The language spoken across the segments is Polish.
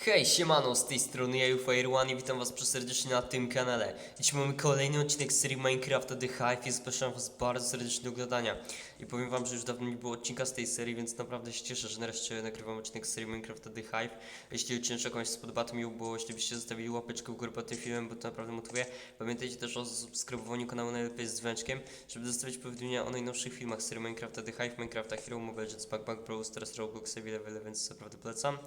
Hej, siemano, z tej strony ja Fire1 i witam was serdecznie na tym kanale. Dziś mamy kolejny odcinek z serii Minecrafta The Hive i zapraszam was bardzo serdecznie do oglądania. I powiem wam, że już dawno nie było odcinka z tej serii, więc naprawdę się cieszę, że nareszcie nagrywam odcinek z serii Minecrafta The Hive. Jeśli odcinek komuś spodoba, to miło było, jeśli byście zostawili łapeczkę w górę pod tym filmem, bo to naprawdę motywuje. Pamiętajcie też o subskrybowaniu kanału najlepiej z dzwoneczkiem, żeby dostawać powiadomienia o najnowszych filmach z serii Minecrafta The Hive, Minecrafta Hero, Mobile Legends, Backpack Pro, teraz Roblox, Level, więc naprawdę polecam.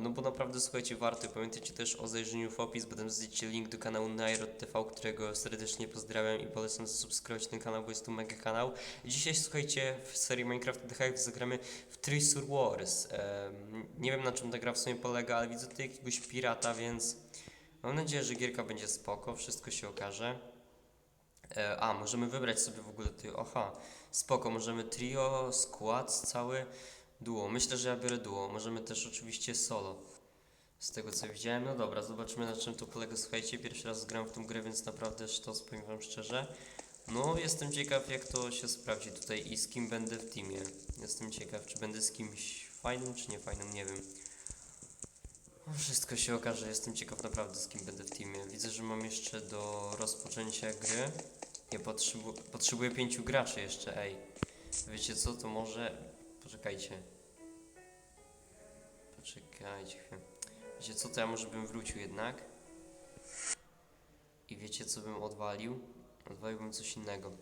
No bo naprawdę słuchajcie, warto. Pamiętajcie też o zajrzeniu w opis, potem znajdziecie link do kanału Nairot TV, którego serdecznie pozdrawiam i polecam zasubskrybować ten kanał, bo jest to mega kanał. Dzisiaj słuchajcie, w serii Minecraft Hive zagramy w Treasure Wars. Em, nie wiem na czym ta gra w sumie polega, ale widzę tutaj jakiegoś pirata, więc mam nadzieję, że gierka będzie spoko, wszystko się okaże. E, a, możemy wybrać sobie w ogóle ty. Aha, spoko, możemy trio, skład cały, duo. Myślę, że ja biorę duo. Możemy też oczywiście solo. Z tego co widziałem, no dobra, zobaczymy na czym to polega. Słuchajcie, pierwszy raz gram w tą grę, więc naprawdę sztos, powiem wam szczerze. No, jestem ciekaw jak to się sprawdzi tutaj i z kim będę w teamie. Jestem ciekaw, czy będę z kimś fajnym, czy nie fajnym, nie wiem. No, Wszystko się okaże, jestem ciekaw naprawdę z kim będę w teamie. Widzę, że mam jeszcze do rozpoczęcia gry. Nie potrzebu potrzebuję pięciu graczy jeszcze, ej. Wiecie co, to może... Poczekajcie. Poczekajcie. Wiecie co, to ja może bym wrócił jednak. I wiecie co bym odwalił? Odwaliłbym coś innego.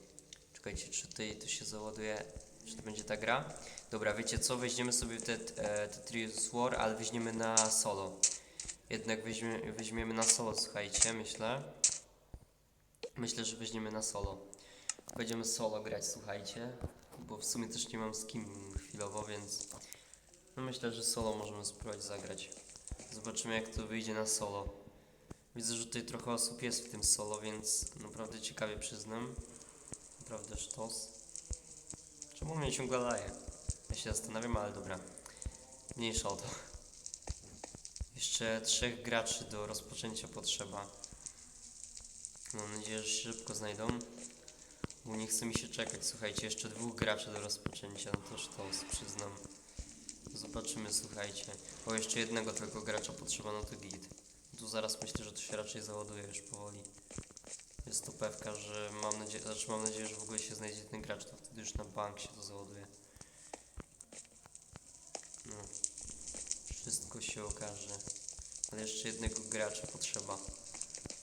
Czekajcie, czy tutaj to się załaduje, czy to będzie ta gra? Dobra, wiecie co, weźmiemy sobie te, e, te Trios War, ale weźmiemy na solo. Jednak weźmie, weźmiemy na solo, słuchajcie, myślę. Myślę, że weźmiemy na solo. Będziemy solo grać, słuchajcie. Bo w sumie też nie mam z kim chwilowo, więc no myślę, że solo możemy spróbować zagrać. Zobaczymy jak to wyjdzie na solo. Widzę, że tutaj trochę osób jest w tym solo, więc naprawdę ciekawie przyznam. Naprawdę sztos. Czemu mnie ciągle laje? Ja się zastanawiam, ale dobra. Mniejsza o to. Jeszcze trzech graczy do rozpoczęcia potrzeba. Mam nadzieję, że się szybko znajdą. Bo nie chce mi się czekać. Słuchajcie, jeszcze dwóch graczy do rozpoczęcia. No to sztos, przyznam. Zobaczymy, słuchajcie. O, jeszcze jednego tylko gracza potrzeba, no to git. Tu zaraz myślę, że to się raczej załaduje już powoli. Jest to pewka, że mam nadzieję, znaczy mam nadzieję, że w ogóle się znajdzie ten gracz, to wtedy już na bank się to załaduje. No. Wszystko się okaże. Ale jeszcze jednego gracza potrzeba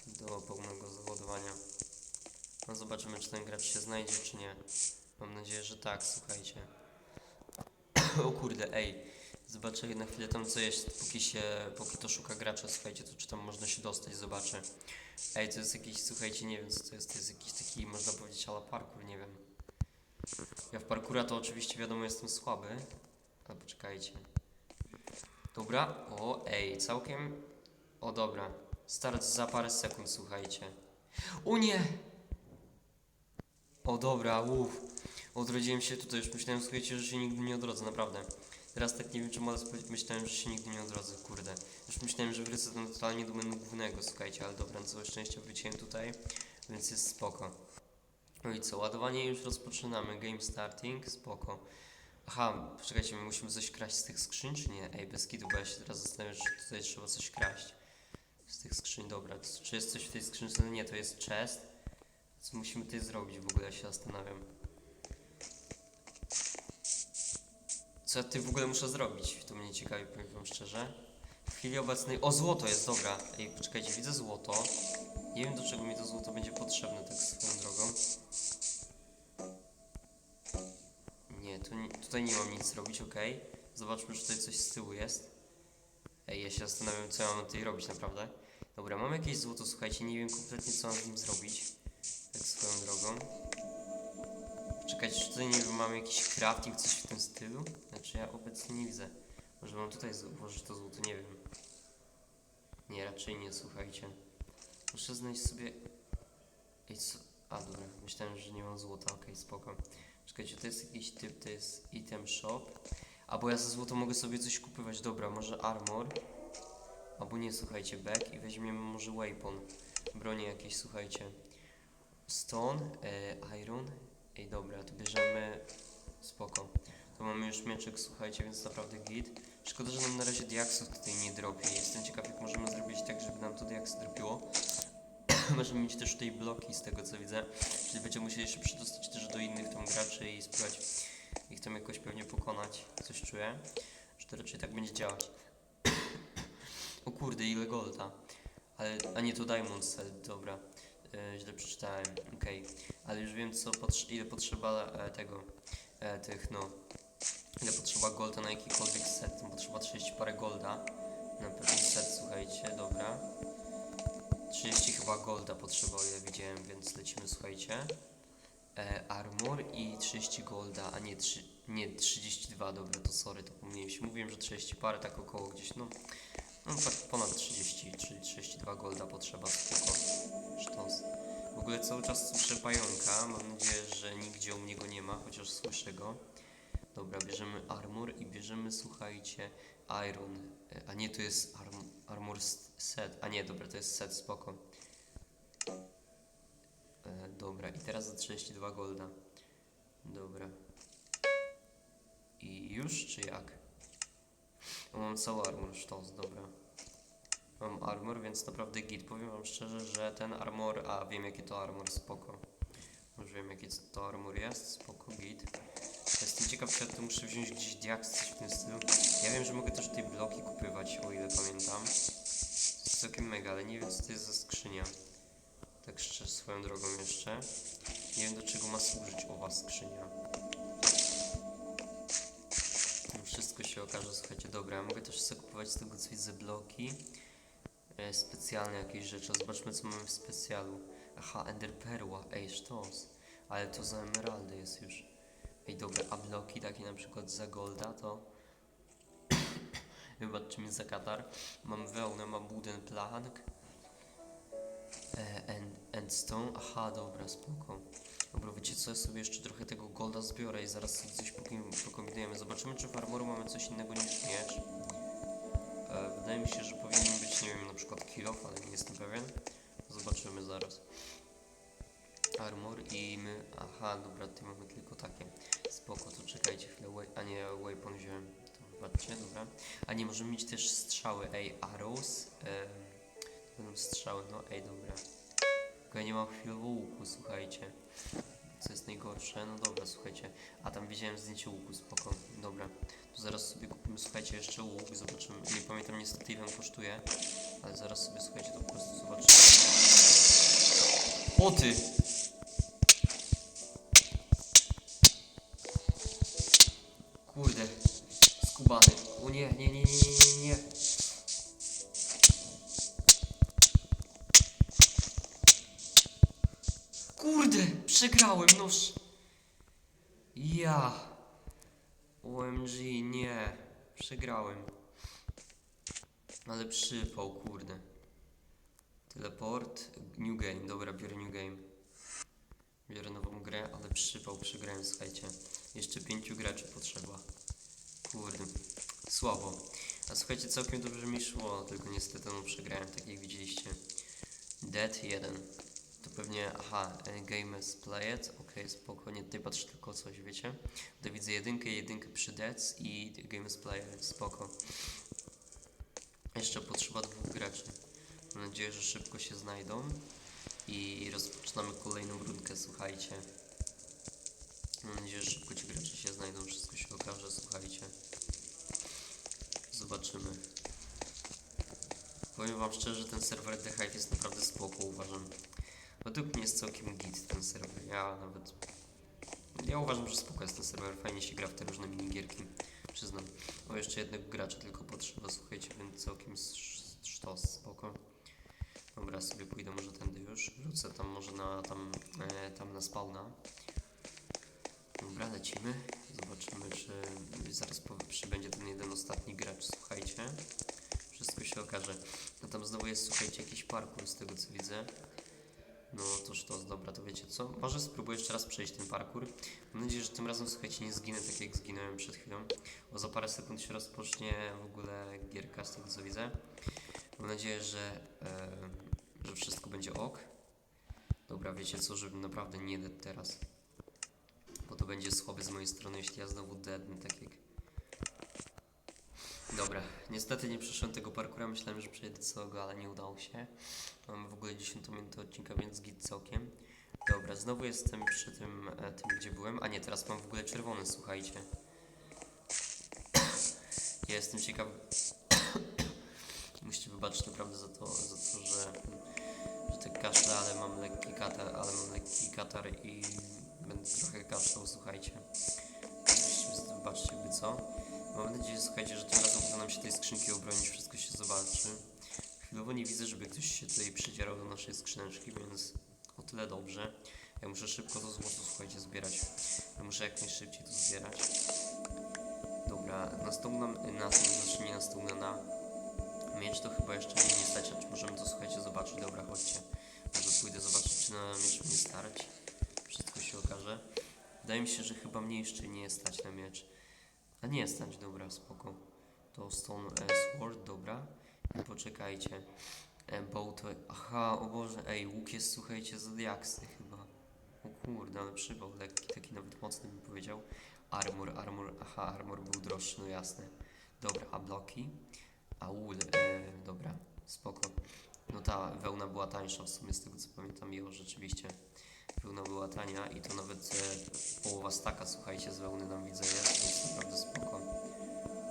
do pełnego załadowania. No zobaczymy, czy ten gracz się znajdzie, czy nie. Mam nadzieję, że tak, słuchajcie. o kurde, ej. Zobaczę na chwilę tam co jest, póki się, póki to szuka gracza, słuchajcie, to czy tam można się dostać, zobaczę. Ej, to jest jakiś, słuchajcie, nie wiem co to jest, to jest jakiś taki, można powiedzieć, ale parkour, nie wiem. Ja w parkura to oczywiście wiadomo jestem słaby, ale poczekajcie. Dobra, o, ej, całkiem, o dobra, start za parę sekund, słuchajcie. O nie! O dobra, uff. Odrodziłem się tutaj, już myślałem, słuchajcie, że się nigdy nie odrodzę, naprawdę. Teraz tak nie wiem czemu, ale spo- myślałem, że się nigdy nie odrodzę, kurde. Już myślałem, że wrócę tam totalnie do menu głównego, słuchajcie, ale dobra, na całe szczęście wróciłem tutaj, więc jest spoko. No i co, ładowanie już rozpoczynamy, game starting, spoko. Aha, poczekajcie, my musimy coś kraść z tych skrzyń, czy nie? Ej, bez kitu, bo ja się teraz zastanawiam, czy tutaj trzeba coś kraść. Z tych skrzyń, dobra, czy jest coś w tej skrzynce? No nie, to jest chest. Co musimy tutaj zrobić w ogóle, ja się zastanawiam. Co ja tutaj w ogóle muszę zrobić? To mnie ciekawi, powiem szczerze. W chwili obecnej... O, złoto jest, dobra. Ej, poczekajcie, widzę złoto. Nie wiem, do czego mi to złoto będzie potrzebne, tak swoją drogą. Nie, tu, tutaj nie mam nic robić, okej. Zobaczmy, czy tutaj coś z tyłu jest. Ej, ja się zastanawiam, co ja mam tutaj robić, naprawdę. Dobra, mam jakieś złoto, słuchajcie, nie wiem kompletnie, co mam z nim zrobić. Tak swoją drogą. Czekajcie, czy tutaj nie wiem, mam jakiś crafting, coś w tym stylu? Znaczy ja obecnie nie widzę. Może mam tutaj włożyć to złoto, nie wiem. Nie, raczej nie, słuchajcie. Muszę znaleźć sobie... Ej, co? A, dobra, myślałem, że nie mam złota, okej, spoko. Czekajcie, to jest jakiś typ, to jest item shop. Albo ja za złoto mogę sobie coś kupywać, dobra, może armor. Albo nie, słuchajcie, back i weźmiemy może weapon. Bronie jakieś, słuchajcie. Stone, e, iron. Ej, dobra, to bierzemy. Spoko. To mamy już mieczek, słuchajcie, więc naprawdę git. Szkoda, że nam na razie diaksów tutaj nie dropi. Jestem ciekaw, jak możemy zrobić tak, żeby nam to diaksy dropiło. możemy mieć też tutaj bloki, z tego co widzę. Czyli będziemy musieli się przedostać też do innych tam graczy i spróbować ich tam jakoś pewnie pokonać. Coś czuję, że to raczej tak będzie działać. o kurde, ile golda. Ale, a nie, to Diamond Cell, dobra. E, źle przeczytałem, okej. Ale już wiem, co potrze- ile potrzeba e, tego, e, tych, no, ile potrzeba golda na jakikolwiek set. Potrzeba 30 parę golda na pewien set, słuchajcie, dobra. 30 chyba golda potrzeba, o ile widziałem, więc lecimy, słuchajcie. E, armor i 30 golda, a nie, 3, nie 32, dobra, to sorry, to pomyliłem się. Mówiłem, że 30 parę, tak około gdzieś, no, no tak ponad 30, czyli 32 golda potrzeba, spoko, sztos. W ogóle cały czas słyszę pająka, mam nadzieję, że nigdzie u mnie go nie ma, chociaż słyszę go. Dobra, bierzemy armor i bierzemy, słuchajcie, iron, E, a nie, to jest arm, armor set, a nie, dobra, to jest set, spoko. E, dobra, i teraz za 32 golda. Dobra. I już, czy jak? O, mam cały armor, sztos, dobra. Mam armor, więc naprawdę git. Powiem wam szczerze, że ten armor, a wiem jaki to armor, spoko. Już wiem jaki to armor jest, spoko, git. Jestem ciekaw, czy ja tu muszę wziąć gdzieś diaks, coś w tym stylu. Ja wiem, że mogę też tutaj bloki kupywać, o ile pamiętam. To jest całkiem mega, ale nie wiem co to jest za skrzynia. Tak szczerze, swoją drogą jeszcze. Nie wiem do czego ma służyć owa skrzynia. Wszystko się okaże, słuchajcie, dobra. Mogę też sobie kupować z tego co widzę bloki. E, specjalne jakieś rzeczy. Zobaczmy co mamy w specjalu. Aha, Ender Perła, ej, sztos. Ale to za emeraldy jest już. Ej, dobra, a bloki takie na przykład za golda to... Wybaczcie mi za katar. Mam wełnę, mam wooden plank. E, end, endstone, aha, dobra, spoko. Co, sobie jeszcze trochę tego golda zbiorę i zaraz coś pokombinujemy. Zobaczymy, czy w armoru mamy coś innego niż miecz. E, wydaje mi się, że powinien być, nie wiem, na przykład kill ale nie jestem pewien. Zobaczymy zaraz. Armor i my... Aha, dobra, tutaj mamy tylko takie. Spoko, to czekajcie chwilę, a nie, weapon wziąłem. To wybaczcie, dobra. A nie, możemy mieć też strzały, ej, arrows. To będą strzały, no ej, dobra. Tylko ja nie mam chwilowo łuku, słuchajcie. Co jest najgorsze? No dobra, słuchajcie. A tam widziałem zdjęcie łuku, spoko. Dobra. To zaraz sobie kupimy, słuchajcie, jeszcze łuk, zobaczymy. Nie pamiętam niestety ile on kosztuje. Ale zaraz sobie, słuchajcie, to po prostu zobaczymy. O ty! Kurde, skubany. O nie, nie, nie, nie, nie, przegrałem, noż. Ja. OMG, nie. Przegrałem. Ale przypał, kurde. Teleport, new game. Dobra, biorę new game. Biorę nową grę, ale przypał, przegrałem, słuchajcie. Jeszcze pięciu graczy potrzeba. Kurde, słabo. A słuchajcie, całkiem dobrze mi szło, tylko niestety no przegrałem, tak jak widzieliście. Dead 1. Pewnie, aha, e, game is played, okej, spoko, nie tutaj patrzę tylko coś, wiecie. To widzę jedynkę, jedynkę przy deads i game is played, spoko. Jeszcze potrzeba dwóch graczy. Mam nadzieję, że szybko się znajdą. I rozpoczynamy kolejną rundkę, słuchajcie. Mam nadzieję, że szybko ci gracze się znajdą, wszystko się okaże, słuchajcie. Zobaczymy. Powiem wam szczerze, ten serwer The Hive jest naprawdę spoko, uważam. Według mnie jest całkiem git ten serwer. Ja nawet... Ja uważam, że spoko jest ten serwer, fajnie się gra w te różne minigierki. Przyznam. O, jeszcze jednego gracza tylko potrzeba, słuchajcie, więc całkiem sz- sztos, spoko. Dobra, sobie pójdę może tędy już. Wrócę tam może na tam, e, tam na spawna. Dobra, lecimy. Zobaczymy, czy zaraz przybędzie ten jeden ostatni gracz, słuchajcie. Wszystko się okaże. No tam znowu jest, słuchajcie, jakiś parkour z tego co widzę. No to dobra, to wiecie co? Może spróbuję jeszcze raz przejść ten parkour. Mam nadzieję, że tym razem, słuchajcie, nie zginę tak jak zginąłem przed chwilą. Bo za parę sekund się rozpocznie w ogóle gierka z tego co widzę. Mam nadzieję, że, że wszystko będzie ok. Dobra, wiecie co, żebym naprawdę nie dedł teraz. Bo to będzie słabe z mojej strony, jeśli ja znowu deadnę, tak jak... Dobra, niestety nie przeszłem tego parkura, myślałem, że przejdę całego, ale nie udało się. Mamy w ogóle 10 minutę odcinka, więc git całkiem. Dobra, znowu jestem przy tym, e, tym, gdzie byłem. A nie, teraz mam w ogóle czerwony, słuchajcie. Ja jestem ciekaw. Musicie wybaczyć naprawdę za to, za to że, że tak kaszle, ale mam lekki katar, ale mam lekki katar i będę trochę kaszlał, słuchajcie. Wybaczyć jakby co. Mam nadzieję, słuchajcie, że tym razem uda nam się tej skrzynki obronić, wszystko się zobaczy. Chwilowo nie widzę, żeby ktoś się tutaj przydzierał do naszej skrzyneczki, więc o tyle dobrze. Ja muszę szybko to złoto, słuchajcie, zbierać. Ja muszę jak najszybciej to zbierać. Dobra, następna, na znaczy nie następna na miecz to chyba jeszcze mnie nie stać, czy możemy to, słuchajcie, zobaczyć. Dobra, chodźcie. Może pójdę zobaczyć, czy na miecz mnie starać. Wszystko się okaże. Wydaje mi się, że chyba mnie jeszcze nie stać na miecz. A nie stać, dobra, spoko. To Stone e, Sword, dobra. I poczekajcie. E, to... Aha, o Boże, ej, łuk jest, słuchajcie, z diaksy chyba. O kurde, ale przywał lekki, taki nawet mocny bym powiedział. Armor, armor, aha, armor był droższy, no jasne. Dobra, a bloki? A wool, e, dobra, spoko. No ta wełna była tańsza w sumie z tego co pamiętam, jo, rzeczywiście. Wełna była tania i to nawet e, połowa staka, słuchajcie, z wełny nam widzę jest, naprawdę spoko.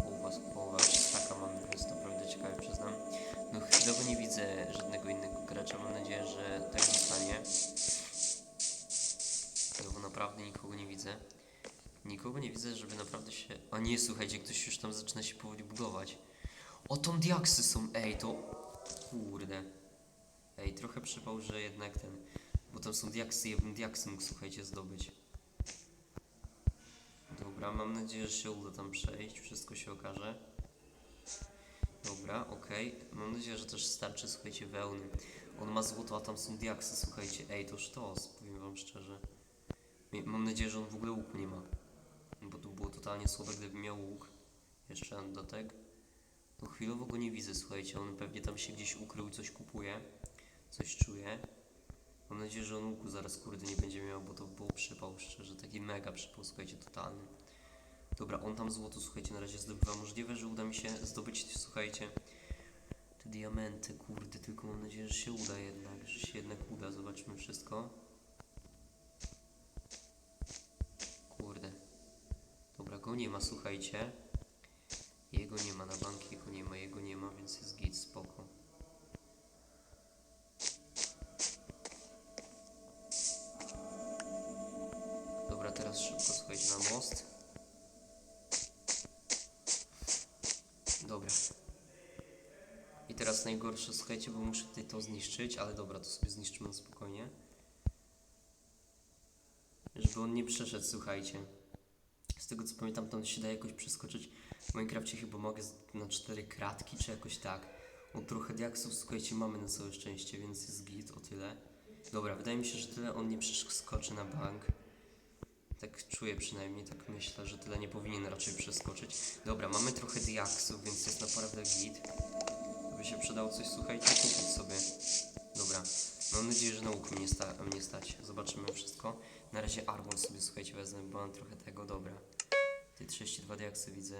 Połowa, połowa staka mam, więc naprawdę ciekawe przyznam. No chwilowo nie widzę żadnego innego gracza, mam nadzieję, że tak zostanie. Chwilowo naprawdę nikogo nie widzę. Nikogo nie widzę, żeby naprawdę się... O nie, słuchajcie, ktoś już tam zaczyna się powoli budować. O, tą diaksy są, ej, to... Kurde. Ej, trochę przypał, że jednak ten... Bo tam są diaksy, ja bym diaksy mógł, słuchajcie, zdobyć. Dobra, mam nadzieję, że się uda tam przejść, wszystko się okaże. Dobra, okej. Mam nadzieję, że też starczy, słuchajcie, wełny. On ma złoto, a tam są diaksy, słuchajcie. Ej, to sztos, powiem wam szczerze. Mam nadzieję, że on w ogóle łuku nie ma. Bo to było totalnie słabe, gdyby miał łuk. Jeszcze na dodatek. No chwilowo go nie widzę, słuchajcie. On pewnie tam się gdzieś ukrył, coś kupuje. Coś czuje. Mam nadzieję, że on łuku zaraz kurde nie będzie miał, bo to był przypał, szczerze. Taki mega przypał, słuchajcie, totalny. Dobra, on tam złoto, słuchajcie, na razie zdobywa. Możliwe, że uda mi się zdobyć, słuchajcie, te diamenty, kurde, tylko mam nadzieję, że się uda jednak, że się jednak uda. Zobaczmy wszystko. Kurde. Dobra, go nie ma, słuchajcie. Jego nie ma na bank, jego nie ma, jego nie ma, więc most. Dobra. I teraz najgorsze, słuchajcie, bo muszę tutaj to zniszczyć, ale dobra, to sobie zniszczymy spokojnie. Żeby on nie przeszedł, słuchajcie. Z tego co pamiętam, tam się da jakoś przeskoczyć. W Minecrafcie chyba mogę na cztery kratki, czy jakoś tak. O trochę diaksów, słuchajcie, mamy na całe szczęście, więc jest git, o tyle. Dobra, wydaje mi się, że tyle on nie przeskoczy na bank. Tak czuję przynajmniej, tak myślę, że tyle nie powinien raczej przeskoczyć. Dobra, mamy trochę diaksów, więc jest naprawdę git. By się przydało coś, słuchajcie, kupić sobie. Dobra, mam nadzieję, że na łuk mnie, sta mnie stać. Zobaczymy wszystko. Na razie armor sobie, słuchajcie, wezmę, bo mam trochę tego, dobra. Te 32 diaksy widzę.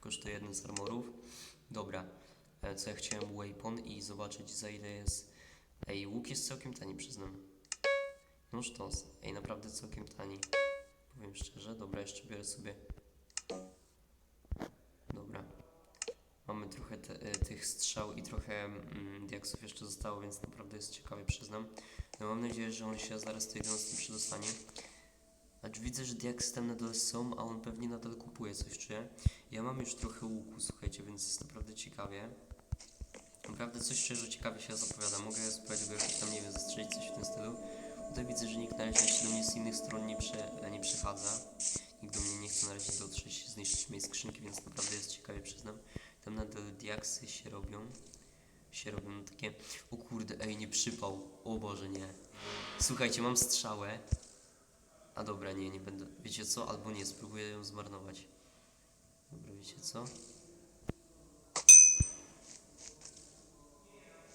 Kosztuje jeden z armorów. Dobra, e, co ja chciałem, weapon i zobaczyć za ile jest... Ej, łuk jest całkiem tani, przyznam. No sztos. Ej, naprawdę całkiem tani. Powiem szczerze. Dobra, jeszcze biorę sobie. Dobra. Mamy trochę te, e, tych strzał i trochę mm, diaksów jeszcze zostało, więc naprawdę jest ciekawie, przyznam. No mam nadzieję, że on się zaraz do nas nie przedostanie. Acz widzę, że diaksy tam na dole są, a on pewnie nadal kupuje coś, czy? Ja mam już trochę łuku, słuchajcie, więc jest naprawdę ciekawie. Naprawdę coś szczerze ciekawie się zapowiada. Mogę spróbować go tam, nie wiem, zastrzelić coś w tym stylu. Tutaj widzę, że nikt na razie się do mnie z innych stron nie, prze, nie przychadza. Nikt do mnie nie chce na razie dotrzeć, zniszczyć mojej skrzynki, więc naprawdę jest ciekawie, przyznam. Tam nadal diaksy się robią. Się robią takie... O kurde, ej, nie przypał. O Boże, nie. Słuchajcie, mam strzałę. A dobra, nie, nie będę. Wiecie co? Albo nie, spróbuję ją zmarnować. Dobra, wiecie co?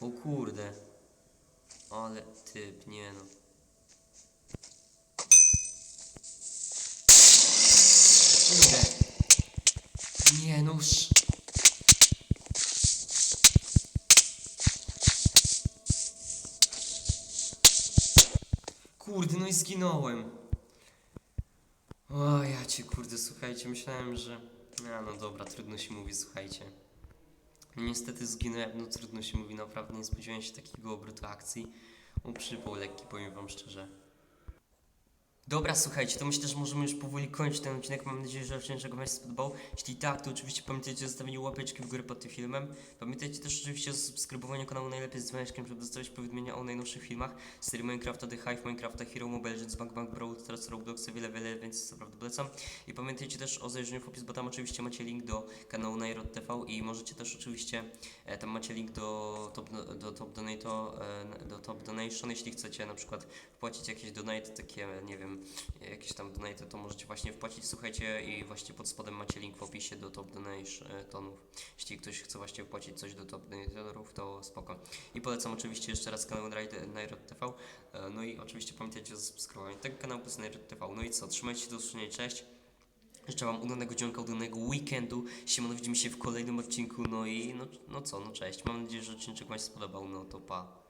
O kurde. Ale typ, nie no. Nie, no już. Kurde, no i zginąłem. O, ja cię kurde, słuchajcie, myślałem, że... A, no dobra, trudno się mówi, słuchajcie. Niestety zginąłem, no trudno się mówi, naprawdę nie spodziewałem się takiego obrotu akcji. On przypał lekki, powiem wam szczerze. Dobra, słuchajcie, to myślę, że możemy już powoli kończyć ten odcinek. Mam nadzieję, że odcinek Wam się spodobał. Jeśli tak, to oczywiście pamiętajcie o zostawieniu łapeczki w górę pod tym filmem. Pamiętajcie też oczywiście o subskrybowaniu kanału najlepiej z dzwoneczkiem, żeby dostawać powiadomienia o najnowszych filmach z serii Minecrafta The Hive, Minecrafta Hero Mobile Legends, Bank Bank Brawl, teraz Robloxa, wiele, wiele, więc naprawdę polecam. I pamiętajcie też o zajrzeniu w opis, bo tam oczywiście macie link do kanału Nairot TV i możecie też oczywiście, e, tam macie link do Top, do top, donato, e, do top Donation, jeśli chcecie na przykład wpłacić jakieś donate, takie, nie wiem, jakieś tam donate, to możecie właśnie wpłacić, słuchajcie, i właśnie pod spodem macie link w opisie do top donationów. Jeśli ktoś chce właśnie wpłacić coś do top donatorów, to spoko. I polecam oczywiście jeszcze raz kanał Nairot TV, e, no i oczywiście pamiętajcie o subskrybowaniu tego kanału plus Nairot TV. No i co, trzymajcie się do usłyszenia, cześć! Życzę Wam udanego dzionka, udanego weekendu. Siemano, widzimy się w kolejnym odcinku. No i no, no co, no cześć. Mam nadzieję, że odcinek Wam się spodobał. No to pa.